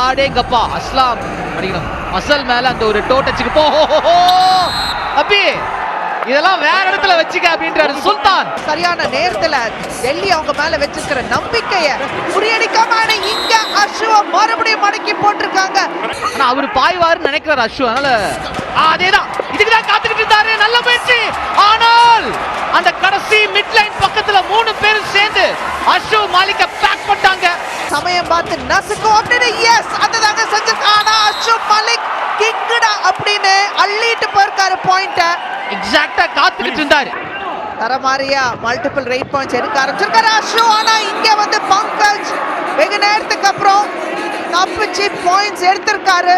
ஆடேங்கப்பா அஸ்லாம் அடிக்கணும் மசல் மேல அந்த ஒரு டோ டச்சுக்கு போ. அப்பி இதெல்லாம் வேற இடத்துல வச்சுக்க அப்படின்றாரு சுல்தான். சரியான நேரத்துல டெல்லி அவங்க மேல வச்சிருக்கிற நம்பிக்கைய முறியடிக்காம இங்க அஸ்வ மறுபடியும் மடக்கி போட்டிருக்காங்க. ஆனா அவர் பாய்வாருன்னு நினைக்கிறார் அஷு அதனால அதேதான். இதுக்கு தான் காத்துக்கிட்டு இருந்தாரு நல்ல முயற்சி. ஆனால் அந்த கடைசி மிட் லைன் பக்கத்துல மூணு பேரும் சேர்ந்து அஷு மாலிக்க சமயம் பார்த்து நசுக்கும் அப்படின்னு எஸ் அந்த தாங்க செஞ்சிருக்காங்க ஆனா அஷோக் மலிக் கிங்கடா அப்படின்னு அள்ளிட்டு போயிருக்காரு பாயிண்ட எக்ஸாக்டா காத்துக்கிட்டு இருந்தாரு. தரமாரியா மல்டிபிள் ரைட் பாயிண்ட்ஸ் எடுக்க ஆரம்பிச்சிருக்காரு அஷு ஆனா இங்க வந்து பங்கஜ் வெகு நேரத்துக்கு அப்புறம் தப்பிச்சு பாயிண்ட்ஸ் எடுத்திருக்காரு.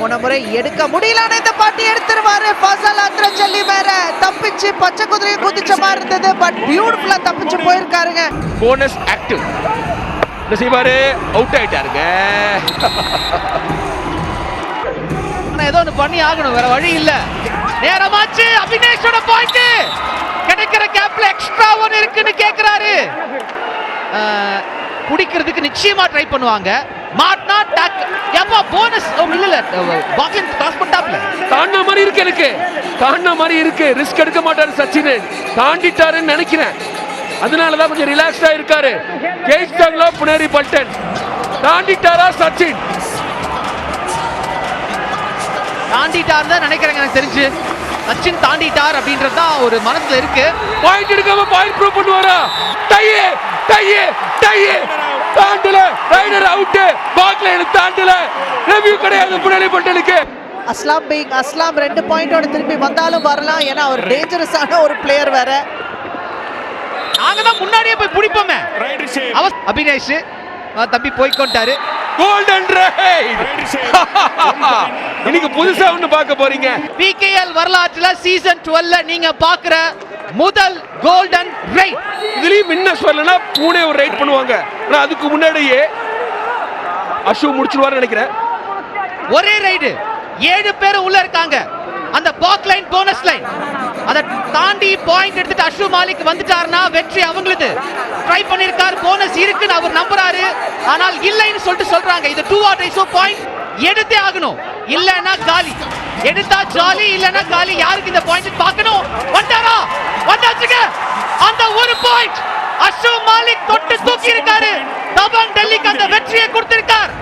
போன முறை எடுக்க முடியலன்னு இந்த பாட்டி எடுத்துருவாரு. ஃபசல் அத்ரஞ்சலி வேற தப்பிச்சு பச்சை குதிரையை குதிச்ச மாதிரி இருந்தது. பட் பியூட்டிஃபுல்லா தப்பிச்சு போயிருக்காருங்க. போனஸ் ஆக்டிவ் செய்வாரு. அவுட் ஆயிட்டாருங்க. ஏதோ ஒண்ணு பண்ணி ஆகணும். வேற வழி இல்ல. நேரமாச்சு. அபினேஷோட பாயிண்ட் கிடைக்கிற கேப்ல எக்ஸ்ட்ரா ஒன்னு இருக்குன்னு கேக்குறாரு. அஹ், குடிக்கிறதுக்கு நிச்சயமா ட்ரை பண்ணுவாங்க. மாட்னா டாக் போனஸ் இல்ல கிராஸ் மாதிரி இருக்கு எனக்கு. தாண்டின மாதிரி இருக்கு. ரிஸ்க் எடுக்க மாட்டாரு சச்சின். தாண்டிட்டாருன்னு நினைக்கிறேன். அதனாலதான் கொஞ்சம் ரிலாக்ஸ்டா இருக்காரு. ஜெயிச்சிட்டாங்களா புனேரி பல்டன். தாண்டிட்டாரா சச்சின்? தாண்டிட்டார் தான் நினைக்கிறேங்க எனக்கு தெரிஞ்சு. சச்சின் தாண்டிட்டார் அப்படின்றது தான் ஒரு மனசுல இருக்கு. பாயிண்ட் எடுக்காம பாயிண்ட் ப்ரூவ் பண்ணுவாரா? டையே டையே டையே தாண்டல ரைடர் அவுட் பாக்லைன் தாண்டல ரெவியூ கிடையாது புனேரி பல்டனுக்கு அஸ்லாம் பீங் அஸ்லாம் ரெண்டு பாயிண்டோட திருப்பி வந்தாலும் வரலாம். ஏன்னா அவர் டேஞ்சரஸான ஒரு பிளேயர் வேற. நாங்க தான் முன்னாடியே போய் பிடிப்போமே. அவ அபினேஷ் தம்பி போய்க்கொண்டாரு. கோல்டன் ரைட் இன்னைக்கு புதுசா ஒண்ணு பார்க்க போறீங்க. பிகேஎல் வரலாற்றுல சீசன் 12 நீங்க பாக்குற முதல் கோல்டன் ரைட் இதுலயும் வின்னர்ஸ் வரலனா பூனே ஒரு ரைட் பண்ணுவாங்க. ஆனா அதுக்கு முன்னாடியே அஷு முடிச்சிருவாருன்னு நினைக்கிறேன். ஒரே ரைடு ஏழு பேர் உள்ள இருக்காங்க. அந்த பாக் லைன் போனஸ் லைன் அதை தாண்டி பாயிண்ட் எடுத்துட்டு அஷு மாலிக் வந்துட்டாருன்னா வெற்றி அவங்களுது. ட்ரை பண்ணிருக்காரு போனஸ் இருக்குன்னு அவர் நம்புறாரு. ஆனால் இல்லைன்னு சொல்லிட்டு சொல்றாங்க. இது டூ ஆர் டைஸோ பாயிண்ட் எடுத்தே ஆகணும். இல்லைன்னா காலி. எடுத்தா ஜாலி இல்லைன்னா காலி. யாருக்கு இந்த பாயிண்ட் பார்க்கணும்? வந்தாரா? வந்தாச்சுங்க. அந்த ஒரு பாயிண்ட் அஷு மாலிக் தொட்டு தூக்கி இருக்காரு தபன் டெல்லிக்கு அந்த வெற்றியை கொடுத்திருக்கார்.